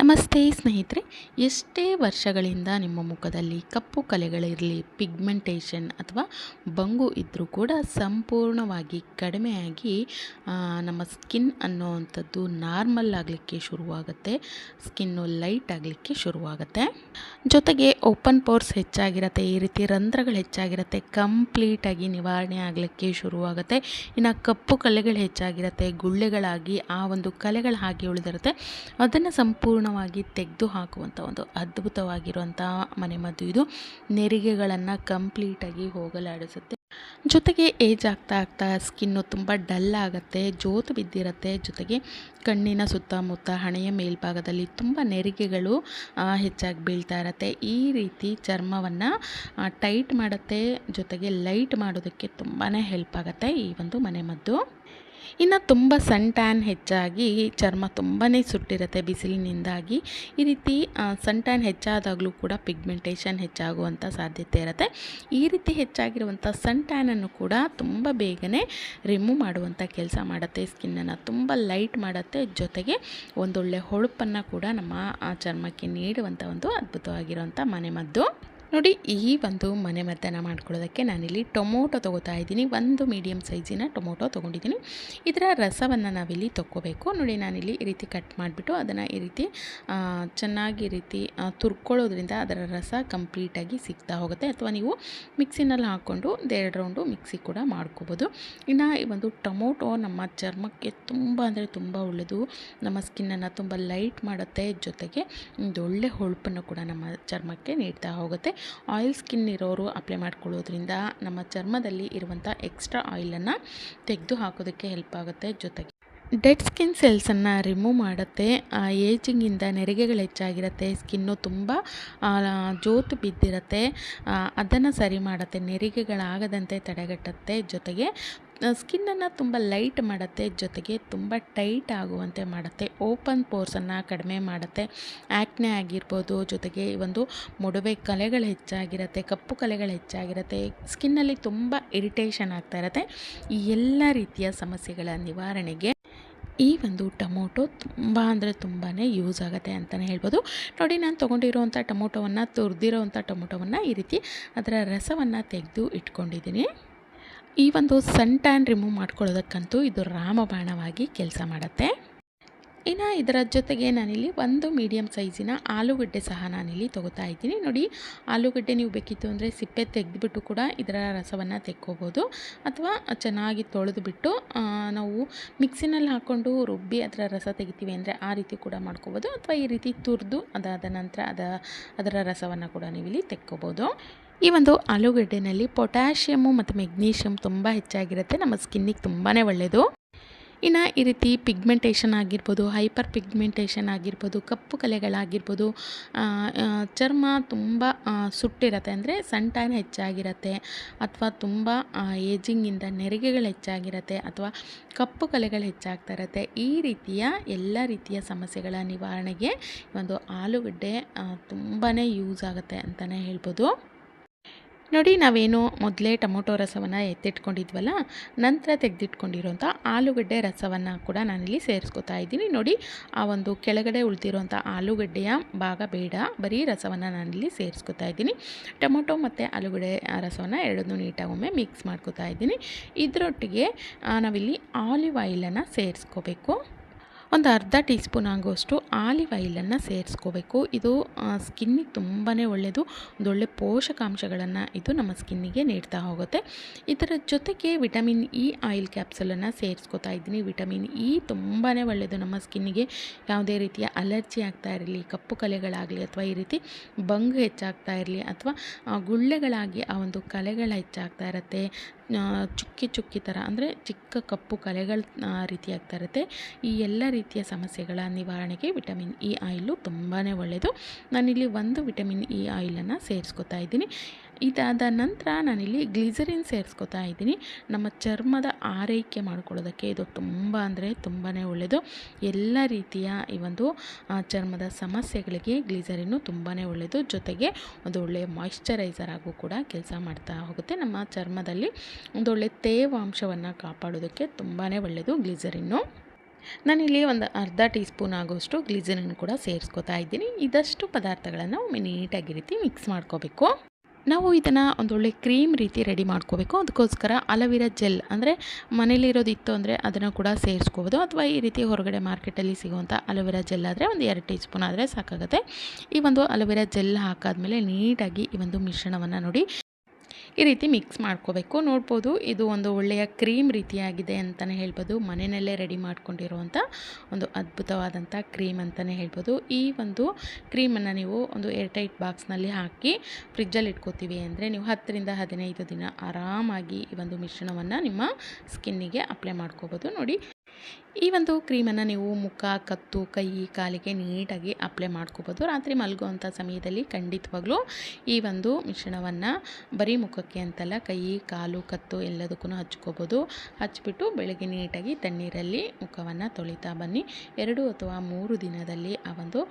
ನಮಸ್ತೆ ಸ್ನೇಹಿತರೆ, ಎಷ್ಟೇ ವರ್ಷಗಳಿಂದ ನಿಮ್ಮ ಮುಖದಲ್ಲಿ ಕಪ್ಪು ಕಲೆಗಳಿರಲಿ, ಪಿಗ್ಮೆಂಟೇಷನ್ ಅಥವಾ ಬಂಗು ಇದ್ದರೂ ಕೂಡ ಸಂಪೂರ್ಣವಾಗಿ ಕಡಿಮೆಯಾಗಿ ನಮ್ಮ ಸ್ಕಿನ್ ಅನ್ನೋವಂಥದ್ದು ನಾರ್ಮಲ್ ಆಗಲಿಕ್ಕೆ ಶುರುವಾಗುತ್ತೆ, ಸ್ಕಿನ್ನು ಲೈಟ್ ಆಗಲಿಕ್ಕೆ ಶುರುವಾಗುತ್ತೆ. ಜೊತೆಗೆ ಓಪನ್ ಪೋರ್ಸ್ ಹೆಚ್ಚಾಗಿರುತ್ತೆ, ಈ ರೀತಿ ರಂಧ್ರಗಳು ಹೆಚ್ಚಾಗಿರುತ್ತೆ, ಕಂಪ್ಲೀಟಾಗಿ ನಿವಾರಣೆ ಆಗಲಿಕ್ಕೆ ಶುರುವಾಗುತ್ತೆ. ಇನ್ನು ಕಪ್ಪು ಕಲೆಗಳು ಹೆಚ್ಚಾಗಿರುತ್ತೆ, ಗುಳ್ಳೆಗಳಾಗಿ ಆ ಒಂದು ಕಲೆಗಳು ಹಾಗೆ ಉಳಿದಿರುತ್ತೆ. ಅದನ್ನು ಸಂಪೂರ್ಣವಾಗಿ ತೆಗೆದು ಹಾಕುವಂಥ ಒಂದು ಅದ್ಭುತವಾಗಿರುವಂಥ ಮನೆಮದ್ದು ಇದು. ನೆರಿಗೆಗಳನ್ನು ಕಂಪ್ಲೀಟಾಗಿ ಹೋಗಲಾಡಿಸುತ್ತೆ. ಜೊತೆಗೆ ಏಜ್ ಆಗ್ತಾ ಆಗ್ತಾ ಸ್ಕಿನ್ನು ತುಂಬ ಡಲ್ ಆಗುತ್ತೆ, ಜೋತು ಬಿದ್ದಿರುತ್ತೆ. ಜೊತೆಗೆ ಕಣ್ಣಿನ ಸುತ್ತಮುತ್ತ ಹಣೆಯ ಮೇಲ್ಭಾಗದಲ್ಲಿ ತುಂಬ ನೆರಿಗೆಗಳು ಹೆಚ್ಚಾಗಿ ಬೀಳ್ತಾ ಇರುತ್ತೆ. ಈ ರೀತಿ ಚರ್ಮವನ್ನು ಟೈಟ್ ಮಾಡುತ್ತೆ. ಜೊತೆಗೆ ಲೈಟ್ ಮಾಡೋದಕ್ಕೆ ತುಂಬಾ ಹೆಲ್ಪ್ ಆಗುತ್ತೆ ಈ ಒಂದು ಮನೆಮದ್ದು ಇನ್ನು ತುಂಬ ಸನ್ ಟ್ಯಾನ್ ಹೆಚ್ಚಾಗಿ ಚರ್ಮ ತುಂಬಾ ಸುಟ್ಟಿರುತ್ತೆ ಬಿಸಿಲಿನಿಂದಾಗಿ. ಈ ರೀತಿ ಸನ್ ಟ್ಯಾನ್ ಹೆಚ್ಚಾದಾಗಲೂ ಕೂಡ ಪಿಗ್ಮೆಂಟೇಷನ್ ಹೆಚ್ಚಾಗುವಂಥ ಸಾಧ್ಯತೆ ಇರುತ್ತೆ. ಈ ರೀತಿ ಹೆಚ್ಚಾಗಿರುವಂಥ ಸನ್ ಟ್ಯಾನನ್ನು ಕೂಡ ತುಂಬ ಬೇಗನೆ ರಿಮೂವ್ ಮಾಡುವಂಥ ಕೆಲಸ ಮಾಡುತ್ತೆ. ಸ್ಕಿನ್ನನ್ನು ತುಂಬ ಲೈಟ್ ಮಾಡುತ್ತೆ. ಜೊತೆಗೆ ಒಂದೊಳ್ಳೆ ಹೊಳಪನ್ನು ಕೂಡ ನಮ್ಮ ಚರ್ಮಕ್ಕೆ ನೀಡುವಂಥ ಒಂದು ಅದ್ಭುತವಾಗಿರುವಂಥ ಮನೆಮದ್ದು ನೋಡಿ, ಈ ಒಂದು ಮನೆ ಮದ್ದನ್ನು ಮಾಡ್ಕೊಳ್ಳೋದಕ್ಕೆ ನಾನಿಲ್ಲಿ ಟೊಮೊಟೊ ತೊಗೋತಾ ಇದ್ದೀನಿ. ಒಂದು ಮೀಡಿಯಮ್ ಸೈಜಿನ ಟೊಮೊಟೊ ತೊಗೊಂಡಿದ್ದೀನಿ. ಇದರ ರಸವನ್ನು ನಾವಿಲ್ಲಿ ತೊಗೋಬೇಕು ನೋಡಿ, ನಾನಿಲ್ಲಿ ಈ ರೀತಿ ಕಟ್ ಮಾಡಿಬಿಟ್ಟು ಅದನ್ನು ಈ ರೀತಿ ಚೆನ್ನಾಗಿ ರೀತಿ ತುರ್ಕೊಳ್ಳೋದ್ರಿಂದ ಅದರ ರಸ ಕಂಪ್ಲೀಟಾಗಿ ಸಿಗ್ತಾ ಹೋಗುತ್ತೆ. ಅಥವಾ ನೀವು ಮಿಕ್ಸಿನಲ್ಲಿ ಹಾಕ್ಕೊಂಡು ಎರಡು ರೌಂಡು ಮಿಕ್ಸಿ ಕೂಡ ಮಾಡ್ಕೋಬೋದು. ಇನ್ನು ಈ ಒಂದು ಟೊಮೊಟೊ ನಮ್ಮ ಚರ್ಮಕ್ಕೆ ತುಂಬ ಅಂದರೆ ತುಂಬ ಒಳ್ಳೆಯದು ನಮ್ಮ ಸ್ಕಿನ್ನನ್ನು ತುಂಬ ಲೈಟ್ ಮಾಡುತ್ತೆ. ಜೊತೆಗೆ ಒಂದು ಒಳ್ಳೆ ಹೊಳಪನ್ನು ಕೂಡ ನಮ್ಮ ಚರ್ಮಕ್ಕೆ ನೀಡ್ತಾ ಹೋಗುತ್ತೆ. ಆಯಿಲ್ ಸ್ಕಿನ್ ಇರೋರು ಅಪ್ಲೈ ಮಾಡ್ಕೊಳ್ಳೋದ್ರಿಂದ ನಮ್ಮ ಚರ್ಮದಲ್ಲಿ ಇರುವಂಥ ಎಕ್ಸ್ಟ್ರಾ ಆಯಿಲನ್ನು ತೆಗೆದು ಹಾಕೋದಕ್ಕೆ ಹೆಲ್ಪ್ ಆಗುತ್ತೆ ಜೊತೆಗೆ. ಡೆಡ್ ಸ್ಕಿನ್ ಸೆಲ್ಸನ್ನು ರಿಮೂವ್ ಮಾಡುತ್ತೆ. ಏಜಿಂಗಿಂದ ನೆರಿಗೆಗಳು ಹೆಚ್ಚಾಗಿರುತ್ತೆ. ಸ್ಕಿನ್ನು ತುಂಬ ಜೋತು ಬಿದ್ದಿರುತ್ತೆ. ಅದನ್ನು ಸರಿ ಮಾಡುತ್ತೆ. ನೆರಿಗೆಗಳಾಗದಂತೆ ತಡೆಗಟ್ಟುತ್ತೆ. ಜೊತೆಗೆ ಸ್ಕಿನ್ನನ್ನು ತುಂಬ ಲೈಟ್ ಮಾಡುತ್ತೆ, ಜೊತೆಗೆ ತುಂಬ ಟೈಟ್ ಆಗುವಂತೆ ಮಾಡುತ್ತೆ. ಓಪನ್ ಪೋರ್ಸನ್ನು ಕಡಿಮೆ ಮಾಡುತ್ತೆ. ಆ್ಯಕ್ನೆ ಆಗಿರ್ಬೋದು, ಜೊತೆಗೆ ಒಂದು ಮೊಡವೆ ಕಲೆಗಳು ಹೆಚ್ಚಾಗಿರುತ್ತೆ, ಕಪ್ಪು ಕಲೆಗಳು ಹೆಚ್ಚಾಗಿರುತ್ತೆ. ಸ್ಕಿನ್ನಲ್ಲಿ ತುಂಬ ಇರಿಟೇಷನ್ ಆಗ್ತಾ ಇರುತ್ತೆ. ಈ ಎಲ್ಲ ರೀತಿಯ ಸಮಸ್ಯೆಗಳ ನಿವಾರಣೆಗೆ ಈ ಒಂದು ಟೊಮೊಟೊ ತುಂಬ ಅಂದರೆ ತುಂಬಾ ಯೂಸ್ ಆಗುತ್ತೆ ಅಂತಲೇ ಹೇಳ್ಬೋದು. ನೋಡಿ, ನಾನು ತೊಗೊಂಡಿರೋವಂಥ ಟೊಮೊಟೊವನ್ನು, ತುರಿದಿರೋವಂಥ ಟೊಮೊಟೊವನ್ನು ಈ ರೀತಿ ಅದರ ರಸವನ್ನು ತೆಗೆದು ಇಟ್ಕೊಂಡಿದ್ದೀನಿ. ಈ ಒಂದು ಸನ್ ಟ್ಯಾನ್ ರಿಮೂವ್ ಮಾಡ್ಕೊಳ್ಳೋದಕ್ಕಂತೂ ಇದು ರಾಮಬಾಣವಾಗಿ ಕೆಲಸ ಮಾಡುತ್ತೆ. ಇನ್ನು ಇದರ ಜೊತೆಗೆ ನಾನಿಲ್ಲಿ ಒಂದು ಮೀಡಿಯಮ್ ಸೈಜಿನ ಆಲೂಗಡ್ಡೆ ಸಹ ನಾನಿಲ್ಲಿ ತೊಗೋತಾ ಇದ್ದೀನಿ. ನೋಡಿ, ಆಲೂಗಡ್ಡೆ ನೀವು ಬೇಕಿತ್ತು ಅಂದರೆ ಸಿಪ್ಪೆ ತೆಗೆದುಬಿಟ್ಟು ಕೂಡ ಇದರ ರಸವನ್ನು ತೆಕ್ಕೋಬೋದು. ಅಥವಾ ಚೆನ್ನಾಗಿ ತೊಳೆದುಬಿಟ್ಟು ನಾವು ಮಿಕ್ಸಿನಲ್ಲಿ ಹಾಕ್ಕೊಂಡು ರುಬ್ಬಿ ಅದರ ರಸ ತೆಗಿತೀವಿ ಅಂದರೆ ಆ ರೀತಿ ಕೂಡ ಮಾಡ್ಕೋಬೋದು. ಅಥವಾ ಈ ರೀತಿ ತುರಿದು ಅದಾದ ನಂತರ ಅದ, ಅದರ ರಸವನ್ನು ಕೂಡ ನೀವು ಇಲ್ಲಿ ತೆಕ್ಕೋಬೋದು. ಈ ಒಂದು ಆಲೂಗಡ್ಡೆನಲ್ಲಿ ಪೊಟ್ಯಾಷಿಯಮು ಮತ್ತು ಮೆಗ್ನೀಷಿಯಮ್ ತುಂಬ ಹೆಚ್ಚಾಗಿರುತ್ತೆ. ನಮ್ಮ ಸ್ಕಿನ್ನಿಗೆ ತುಂಬಾ ಒಳ್ಳೆಯದು ಇನ್ನು ಈ ರೀತಿ ಪಿಗ್ಮೆಂಟೇಷನ್ ಆಗಿರ್ಬೋದು, ಹೈಪರ್ ಪಿಗ್ಮೆಂಟೇಷನ್ ಆಗಿರ್ಬೋದು, ಕಪ್ಪು ಕಲೆಗಳಾಗಿರ್ಬೋದು ಚರ್ಮ ತುಂಬ ಸುಟ್ಟಿರತ್ತೆ ಅಂದರೆ ಸನ್ ಟ್ಯಾನ್ ಹೆಚ್ಚಾಗಿರುತ್ತೆ ಅಥವಾ ತುಂಬ ಏಜಿಂಗಿಂದ ನೆರಿಗೆಗಳು ಹೆಚ್ಚಾಗಿರುತ್ತೆ ಅಥವಾ ಕಪ್ಪು ಕಲೆಗಳು ಹೆಚ್ಚಾಗ್ತಾ ಇರತ್ತೆ. ಈ ರೀತಿಯ ಎಲ್ಲ ರೀತಿಯ ಸಮಸ್ಯೆಗಳ ನಿವಾರಣೆಗೆ ಒಂದು ಆಲೂಗಡ್ಡೆ ತುಂಬಾ ಯೂಸ್ ಆಗುತ್ತೆ ಅಂತಲೇ ಹೇಳ್ಬೋದು. ನೋಡಿ, ನಾವೇನು ಮೊದಲೇ ಟೊಮೊಟೊ ರಸವನ್ನು ಎತ್ತಿಟ್ಕೊಂಡಿದ್ವಲ್ಲ, ನಂತರ ತೆಗೆದಿಟ್ಕೊಂಡಿರೋಂಥ ಆಲೂಗಡ್ಡೆ ರಸವನ್ನು ಕೂಡ ನಾನಿಲ್ಲಿ ಸೇರಿಸ್ಕೊತಾ ಇದ್ದೀನಿ. ನೋಡಿ, ಆ ಒಂದು ಕೆಳಗಡೆ ಉಳಿದಿರೋಂಥ ಆಲೂಗಡ್ಡೆಯ ಭಾಗ ಬೇಡ, ಬರೀ ರಸವನ್ನು ನಾನಿಲ್ಲಿ ಸೇರಿಸ್ಕೊತಾ ಇದ್ದೀನಿ. ಟೊಮೊಟೊ ಮತ್ತು ಆಲೂಗಡ್ಡೆ ರಸವನ್ನು ಎರಡನ್ನೂ ನೀಟಾಗಿ ಒಮ್ಮೆ ಮಿಕ್ಸ್ ಮಾಡ್ಕೊತಾ ಇದ್ದೀನಿ. ಇದರೊಟ್ಟಿಗೆ ನಾವಿಲ್ಲಿ ಆಲಿವ್ ಆಯಿಲನ್ನು ಸೇರಿಸ್ಕೋಬೇಕು. ಒಂದು ಅರ್ಧ ಟೀ ಸ್ಪೂನ್ ಆಗುವಷ್ಟು ಆಲಿವ್ ಆಯಿಲನ್ನು ಸೇರಿಸ್ಕೋಬೇಕು. ಇದು ಸ್ಕಿನ್ನಿಗೆ ತುಂಬಾ ಒಳ್ಳೆಯದು ಒಂದೊಳ್ಳೆ ಪೋಷಕಾಂಶಗಳನ್ನು ಇದು ನಮ್ಮ ಸ್ಕಿನ್ನಿಗೆ ನೀಡ್ತಾ ಹೋಗುತ್ತೆ. ಇದರ ಜೊತೆಗೆ ವಿಟಮಿನ್ ಇ ಆಯಿಲ್ ಕ್ಯಾಪ್ಸಲನ್ನು ಸೇರಿಸ್ಕೋತಾ ಇದ್ದೀನಿ. ವಿಟಮಿನ್ ಇ ತುಂಬಾ ಒಳ್ಳೆಯದು ನಮ್ಮ ಸ್ಕಿನ್ನಿಗೆ. ಯಾವುದೇ ರೀತಿಯ ಅಲರ್ಜಿ ಆಗ್ತಾ ಇರಲಿ, ಕಪ್ಪು ಕಲೆಗಳಾಗಲಿ ಅಥವಾ ಈ ರೀತಿ ಬಂಗ್ ಹೆಚ್ಚಾಗ್ತಾ ಇರಲಿ ಅಥವಾ ಗುಳ್ಳೆಗಳಾಗಿ ಆ ಒಂದು ಕಲೆಗಳು ಹೆಚ್ಚಾಗ್ತಾ ಇರುತ್ತೆ ಚುಕ್ಕಿ ಚುಕ್ಕಿ ಥರ, ಅಂದರೆ ಚಿಕ್ಕ ಕಪ್ಪು ಕಲೆಗಳ ರೀತಿ ಆಗ್ತಾ ಇರುತ್ತೆ. ಈ ಎಲ್ಲ ರೀತಿಯ ಸಮಸ್ಯೆಗಳ ನಿವಾರಣೆಗೆ ವಿಟಮಿನ್ ಇ ಆಯಿಲು ತುಂಬಾ ಒಳ್ಳೆಯದು ನಾನಿಲ್ಲಿ ಒಂದು ವಿಟಮಿನ್ ಇ ಆಯಿಲನ್ನು ಸೇರಿಸ್ಕೊತಾ ಇದ್ದೀನಿ. ಇದಾದ ನಂತರ ನಾನಿಲ್ಲಿ ಗ್ಲಿಸರಿನ್ ಸೇರಿಸ್ಕೊತಾ ಇದ್ದೀನಿ. ನಮ್ಮ ಚರ್ಮದ ಆರೈಕೆ ಮಾಡ್ಕೊಳ್ಳೋದಕ್ಕೆ ಇದು ತುಂಬ ಅಂದರೆ ತುಂಬಾ ಒಳ್ಳೆಯದು ಎಲ್ಲ ರೀತಿಯ ಈ ಒಂದು ಚರ್ಮದ ಸಮಸ್ಯೆಗಳಿಗೆ ಗ್ಲಿಸರಿನ್ನು ತುಂಬಾ ಒಳ್ಳೆಯದು ಜೊತೆಗೆ ಒಂದು ಒಳ್ಳೆಯ ಮಾಯಿಶ್ಚರೈಸರ್ ಆಗು ಕೂಡ ಕೆಲಸ ಮಾಡ್ತಾ ಹೋಗುತ್ತೆ. ನಮ್ಮ ಚರ್ಮದಲ್ಲಿ ಒಂದೊಳ್ಳೆ ತೇವಾಂಶವನ್ನು ಕಾಪಾಡೋದಕ್ಕೆ ತುಂಬಾ ಒಳ್ಳೆಯದು ಗ್ಲಿಸರಿನ್ನು. ನಾನಿಲ್ಲಿ ಒಂದು ಅರ್ಧ ಟೀ ಸ್ಪೂನ್ ಆಗೋಷ್ಟು ಗ್ಲಿಸರಿನ್ ಕೂಡ ಸೇರಿಸ್ಕೊತಾ ಇದ್ದೀನಿ. ಇದಷ್ಟು ಪದಾರ್ಥಗಳನ್ನು ಒಮ್ಮೆ ನೀಟಾಗಿ ರೀತಿ ಮಿಕ್ಸ್ ಮಾಡ್ಕೋಬೇಕು. ನಾವು ಇದನ್ನು ಒಂದೊಳ್ಳೆ ಕ್ರೀಮ್ ರೀತಿ ರೆಡಿ ಮಾಡ್ಕೋಬೇಕು. ಅದಕ್ಕೋಸ್ಕರ ಅಲವಿರಾ ಜೆಲ್ ಅಂದರೆ ಮನೇಲಿರೋದಿತ್ತು ಅಂದರೆ ಅದನ್ನು ಕೂಡ ಸೇರಿಸ್ಕೋಬೋದು. ಅಥವಾ ಈ ರೀತಿ ಹೊರಗಡೆ ಮಾರ್ಕೆಟಲ್ಲಿ ಸಿಗುವಂಥ ಅಲೋವೆರಾ ಜೆಲ್ ಆದರೆ ಒಂದು ಎರಡು ಟೀ ಸ್ಪೂನ್ ಆದರೆ ಸಾಕಾಗುತ್ತೆ. ಈ ಒಂದು ಅಲೋವೆರಾ ಜೆಲ್ ಹಾಕಾದ್ಮೇಲೆ ನೀಟಾಗಿ ಈ ಒಂದು ಮಿಶ್ರಣವನ್ನು ನೋಡಿ ಈ ರೀತಿ ಮಿಕ್ಸ್ ಮಾಡ್ಕೋಬೇಕು. ನೋಡ್ಬೋದು ಇದು ಒಂದು ಒಳ್ಳೆಯ ಕ್ರೀಮ್ ರೀತಿಯಾಗಿದೆ ಅಂತಲೇ ಹೇಳ್ಬೋದು. ಮನೆಯಲ್ಲೇ ರೆಡಿ ಮಾಡ್ಕೊಂಡಿರುವಂಥ ಒಂದು ಅದ್ಭುತವಾದಂಥ ಕ್ರೀಮ್ ಅಂತಲೇ ಹೇಳ್ಬೋದು. ಈ ಒಂದು ಕ್ರೀಮನ್ನು ನೀವು ಒಂದು ಏರ್ಟೈಟ್ ಬಾಕ್ಸ್ನಲ್ಲಿ ಹಾಕಿ ಫ್ರಿಜ್ಜಲ್ಲಿ ಇಟ್ಕೋತೀವಿ ಅಂದರೆ ನೀವು ಹತ್ತರಿಂದ ಹದಿನೈದು ದಿನ ಆರಾಮಾಗಿ ಈ ಒಂದು ಮಿಶ್ರಣವನ್ನು ನಿಮ್ಮ ಸ್ಕಿನ್ನಿಗೆ ಅಪ್ಲೈ ಮಾಡ್ಕೋಬೋದು. ನೋಡಿ ಈ ಒಂದು ಕ್ರೀಮನ್ನು ನೀವು ಮುಖ, ಕತ್ತು, ಕೈ, ಕಾಲಿಗೆ ನೀಟಾಗಿ ಅಪ್ಲೈ ಮಾಡ್ಕೋಬೋದು. ರಾತ್ರಿ ಮಲಗುವಂಥ ಸಮಯದಲ್ಲಿ ಖಂಡಿತವಾಗ್ಲೂ ಈ ಒಂದು ಮಿಶ್ರಣವನ್ನು ಬರೀ ಮುಖಕ್ಕೆ ಅಂತಲ್ಲ, ಕೈ, ಕಾಲು, ಕತ್ತು ಎಲ್ಲದಕ್ಕೂ ಹಚ್ಕೋಬೋದು. ಹಚ್ಬಿಟ್ಟು ಬೆಳಗ್ಗೆ ನೀಟಾಗಿ ತಣ್ಣೀರಲ್ಲಿ ಮುಖವನ್ನು ತೊಳಿತಾ ಬನ್ನಿ. ಎರಡು ಅಥವಾ ಮೂರು ದಿನದಲ್ಲಿ ಆ ಒಂದು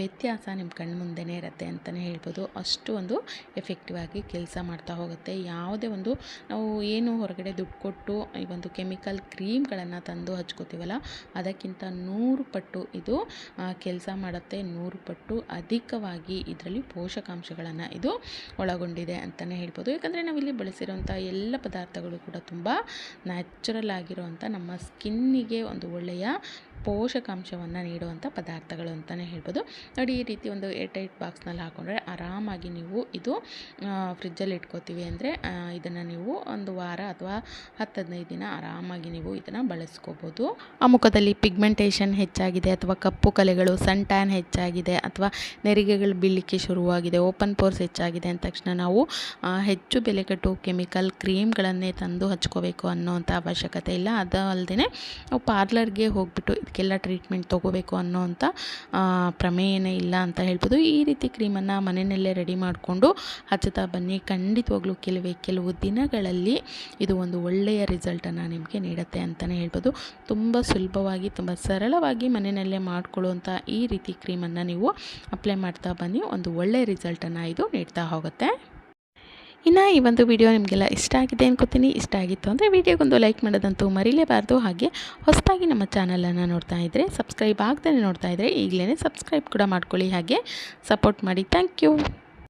ವ್ಯತ್ಯಾಸ ನಿಮ್ಮ ಕಣ್ಣು ಮುಂದೆನೇ ಇರುತ್ತೆ ಅಂತಲೇ ಹೇಳ್ಬೋದು. ಅಷ್ಟು ಒಂದು ಎಫೆಕ್ಟಿವ್ ಆಗಿ ಕೆಲಸ ಮಾಡ್ತಾ ಹೋಗುತ್ತೆ. ಯಾವುದೇ ಒಂದು ನಾವು ಏನು ಹೊರಗಡೆ ದುಡ್ಡು ಕೊಟ್ಟು ಈ ಒಂದು ಕೆಮಿಕಲ್ ಕ್ರೀಮ್ಗಳನ್ನು ತಂದು ಹಚ್ಕೋತೀವಲ್ಲ? ಅದಕ್ಕಿಂತ ನೂರು ಪಟ್ಟು ಇದು ಕೆಲಸ ಮಾಡುತ್ತೆ. ನೂರು ಪಟ್ಟು ಅಧಿಕವಾಗಿ ಇದರಲ್ಲಿ ಪೋಷಕಾಂಶಗಳನ್ನು ಇದು ಒಳಗೊಂಡಿದೆ ಅಂತಲೇ ಹೇಳ್ಬೋದು. ಯಾಕಂದರೆ ನಾವಿಲ್ಲಿ ಬಳಸಿರುವಂಥ ಎಲ್ಲ ಪದಾರ್ಥಗಳು ಕೂಡ ತುಂಬ ನ್ಯಾಚುರಲ್ ಆಗಿರುವಂಥ ನಮ್ಮ ಸ್ಕಿನ್ನಿಗೆ ಒಂದು ಒಳ್ಳೆಯ ಪೋಷಕಾಂಶವನ್ನು ನೀಡುವಂಥ ಪದಾರ್ಥಗಳು ಅಂತಲೇ ಹೇಳ್ಬೋದು. ನೋಡಿ ಈ ರೀತಿ ಒಂದು ಏರ್ಟೈಟ್ ಬಾಕ್ಸ್ನಲ್ಲಿ ಹಾಕೊಂಡ್ರೆ ಆರಾಮಾಗಿ ನೀವು ಇದು ಫ್ರಿಜ್ಜಲ್ಲಿ ಇಟ್ಕೋತೀವಿ ಅಂದರೆ ಇದನ್ನು ನೀವು ಒಂದು ವಾರ ಅಥವಾ ಹತ್ತು ಹದಿನೈದು ದಿನ ಆರಾಮಾಗಿ ನೀವು ಇದನ್ನು ಬಳಸ್ಕೋಬೋದು. ಆ ಮುಖದಲ್ಲಿ ಪಿಗ್ಮೆಂಟೇಷನ್ ಹೆಚ್ಚಾಗಿದೆ ಅಥವಾ ಕಪ್ಪು ಕಲೆಗಳು, ಸನ್ ಟ್ಯಾನ್ ಹೆಚ್ಚಾಗಿದೆ ಅಥವಾ ನೆರಿಗೆಗಳು ಬೀಳಲಿಕ್ಕೆ ಶುರುವಾಗಿದೆ, ಓಪನ್ ಪೋರ್ಸ್ ಹೆಚ್ಚಾಗಿದೆ ಅಂದ ತಕ್ಷಣ ನಾವು ಹೆಚ್ಚು ಬೆಲೆ ಕಟ್ಟು ಕೆಮಿಕಲ್ ಕ್ರೀಮ್ಗಳನ್ನೇ ತಂದು ಹಚ್ಕೋಬೇಕು ಅನ್ನೋವಂಥ ಅವಶ್ಯಕತೆ ಇಲ್ಲ. ಅದು ಅಲ್ಲದೆ ನಾವು ಪಾರ್ಲರ್ಗೆ ಹೋಗ್ಬಿಟ್ಟು ಇದಕ್ಕೆಲ್ಲ ಟ್ರೀಟ್ಮೆಂಟ್ ತೊಗೋಬೇಕು ಅನ್ನೋವಂಥ ಪ್ರಮೇಯನೇ ಇಲ್ಲ ಅಂತ ಹೇಳ್ಬೋದು. ಈ ರೀತಿ ಕ್ರೀಮನ್ನು ಮನೆಯಲ್ಲೇ ರೆಡಿ ಮಾಡಿಕೊಂಡು ಹಚ್ಚುತ್ತಾ ಬನ್ನಿ. ಖಂಡಿತವಾಗ್ಲೂ ಕೆಲವೇ ಕೆಲವು ದಿನಗಳಲ್ಲಿ ಇದು ಒಂದು ಒಳ್ಳೆಯ ರಿಸಲ್ಟನ್ನು ನಿಮಗೆ ನೀಡುತ್ತೆ ಅಂತಲೇ ಹೇಳ್ಬೋದು. ತುಂಬ ಸುಲಭವಾಗಿ, ತುಂಬ ಸರಳವಾಗಿ ಮನೆಯಲ್ಲೇ ಮಾಡಿಕೊಳ್ಳುವಂಥ ಈ ರೀತಿ ಕ್ರೀಮನ್ನು ನೀವು ಅಪ್ಲೈ ಮಾಡ್ತಾ ಬನ್ನಿ. ಒಂದು ಒಳ್ಳೆಯ ರಿಸಲ್ಟನ್ನು ಇದು ನೀಡ್ತಾ ಹೋಗುತ್ತೆ. ಇನ್ನು ಈ ಒಂದು ವಿಡಿಯೋ ನಿಮಗೆಲ್ಲ ಇಷ್ಟ ಆಗಿದೆ ಅನ್ಕೋತೀನಿ. ಇಷ್ಟ ಆಗಿತ್ತು ಅಂದರೆ ವಿಡಿಯೋಗೊಂದು ಲೈಕ್ ಮಾಡೋದಂತೂ ಮರಿಲೇಬಾರ್ದು. ಹಾಗೆ ಹೊಸದಾಗಿ ನಮ್ಮ ಚಾನಲನ್ನು ನೋಡ್ತಾ ಇದ್ದರೆ ಸಬ್ಸ್ಕ್ರೈಬ್ ಆಗ್ದೇ ನೋಡ್ತಾ ಇದ್ದರೆ ಈಗಲೇ ಸಬ್ಸ್ಕ್ರೈಬ್ ಕೂಡ ಮಾಡ್ಕೊಳ್ಳಿ. ಹಾಗೆ ಸಪೋರ್ಟ್ ಮಾಡಿ. Thank you.